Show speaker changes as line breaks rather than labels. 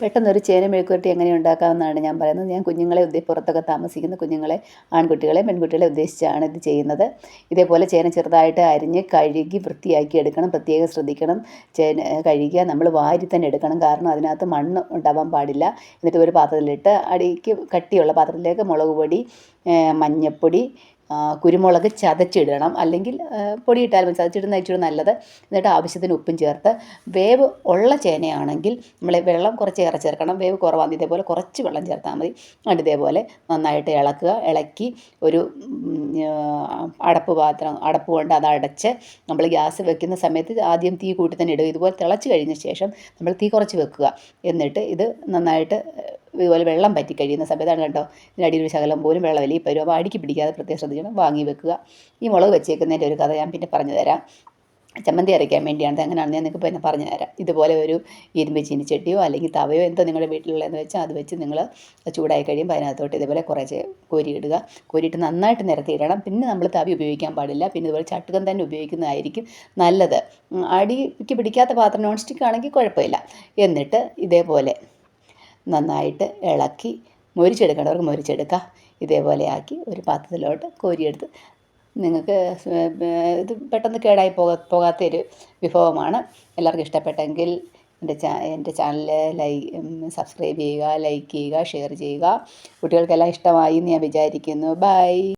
പെട്ടെന്നൊരു ചേന മെഴുക്കുവരട്ടി എങ്ങനെ ഉണ്ടാക്കാമെന്നാണ് ഞാൻ പറയുന്നത്. ഞാൻ കുഞ്ഞുങ്ങളെ ഉദ്ദേ പുറത്തൊക്കെ താമസിക്കുന്ന കുഞ്ഞുങ്ങളെ ആൺകുട്ടികളെ പെൺകുട്ടികളെ ഉദ്ദേശിച്ചാണ് ഇത് ചെയ്യുന്നത്. ഇതേപോലെ ചേന ചെറുതായിട്ട് അരിഞ്ഞ് കഴുകി വൃത്തിയാക്കി എടുക്കണം. പ്രത്യേകം ശ്രദ്ധിക്കണം. ചേന കഴുകിയ നമ്മൾ വാരി തന്നെ എടുക്കണം. കാരണം അതിനകത്ത് മണ്ണ് ഉണ്ടാവാൻ പാടില്ല. എന്നിട്ട് ഒരു പാത്രത്തിലിട്ട് അടിക്ക് കട്ടിയുള്ള പാത്രത്തിലേക്ക് മുളക് പൊടി മഞ്ഞൾപ്പൊടി കുരുമുളക് ചതച്ചിടണം. അല്ലെങ്കിൽ പൊടിയിട്ടാലും മതി. ചതച്ചിടുന്ന ഇച്ചിരി നല്ലത്. എന്നിട്ട് ആവശ്യത്തിന് ഉപ്പും ചേർത്ത് വേവ് ഉള്ള ചേനയാണെങ്കിൽ നമ്മൾ വെള്ളം കുറച്ച് ഏറെ ചേർക്കണം. വേവ് കുറവാണ് ഇതേപോലെ കുറച്ച് വെള്ളം ചേർത്താൽ മതി. എന്നിട്ട് ഇതേപോലെ നന്നായിട്ട് ഇളക്കുക. ഇളക്കി ഒരു അടപ്പ് പാത്രം അടപ്പ് കൊണ്ട് അത് അടച്ച് നമ്മൾ ഗ്യാസ് വെക്കുന്ന സമയത്ത് ആദ്യം തീ കൂട്ടി തന്നെ ഇടുക. ഇതുപോലെ തിളച്ച് കഴിഞ്ഞ ശേഷം നമ്മൾ തീ കുറച്ച് വെക്കുക. എന്നിട്ട് ഇത് നന്നായിട്ട് ഇതുപോലെ വെള്ളം പറ്റി കഴിയുന്ന സമയത്താണ് കേട്ടോ ഇതിനടിയിൽ ഒരു ശകലം പോലും വെള്ളമില്ല ഈ പരുവ അടിക്ക് പിടിക്കാതെ പ്രത്യേകം ശ്രദ്ധിക്കണം. വാങ്ങി വെക്കുക. ഈ മുളക് വെച്ചേക്കുന്നതിന്റെ ഒരു കഥ ഞാൻ പിന്നെ പറഞ്ഞു തരാം. ചമ്മന്തി അരയ്ക്കാൻ വേണ്ടിയാണ് അങ്ങനെയാണ് ഞാൻ നിങ്ങൾക്ക് പിന്നെ പറഞ്ഞു തരാം. ഇതുപോലെ ഒരു ഇരുമ്പ് ചീനിച്ചട്ടിയോ അല്ലെങ്കിൽ തവയോ എന്തോ നിങ്ങളുടെ വീട്ടിലുള്ളതെന്ന് വെച്ചാൽ അത് വെച്ച് നിങ്ങൾ ചൂടായി കഴിയുമ്പോൾ അതിനകത്തോട്ട് ഇതേപോലെ കുറച്ച് കോരിയിടുക. കോരിയിട്ട് നന്നായിട്ട് നിരത്തിയിടണം. പിന്നെ നമ്മൾ തവി ഉപയോഗിക്കാൻ പാടില്ല. പിന്നെ ഇതുപോലെ ചട്ടുകം തന്നെ ഉപയോഗിക്കുന്നതായിരിക്കും നല്ലത്. അടിക്ക് പിടിക്കാത്ത പാത്രം നോൺ സ്റ്റിക്ക് ആണെങ്കിൽ കുഴപ്പമില്ല. എന്നിട്ട് ഇതേപോലെ നന്നായിട്ട് ഇളക്കി മൊരിച്ചെടുക്കേണ്ടവർക്ക് മൊരിച്ചെടുക്കുക ഇതേപോലെ ആക്കി ഒരു പാത്രത്തിലോട്ട് കോരിയെടുത്ത് നിങ്ങൾക്ക് ഇത് പെട്ടെന്ന് കേടായി പോകാ പോകാത്തൊരു വിഭവമാണ്. എല്ലാവർക്കും ഇഷ്ടപ്പെട്ടെങ്കിൽ എന്റെ ചാ എന്റെ ചാനൽ ലൈ സബ്സ്ക്രൈബ് ചെയ്യുക ലൈക്ക് ചെയ്യുക ഷെയർ ചെയ്യുക. കുട്ടികൾക്കെല്ലാം ഇഷ്ടമായി എന്ന് ഞാൻ വിചാരിക്കുന്നു. ബൈ.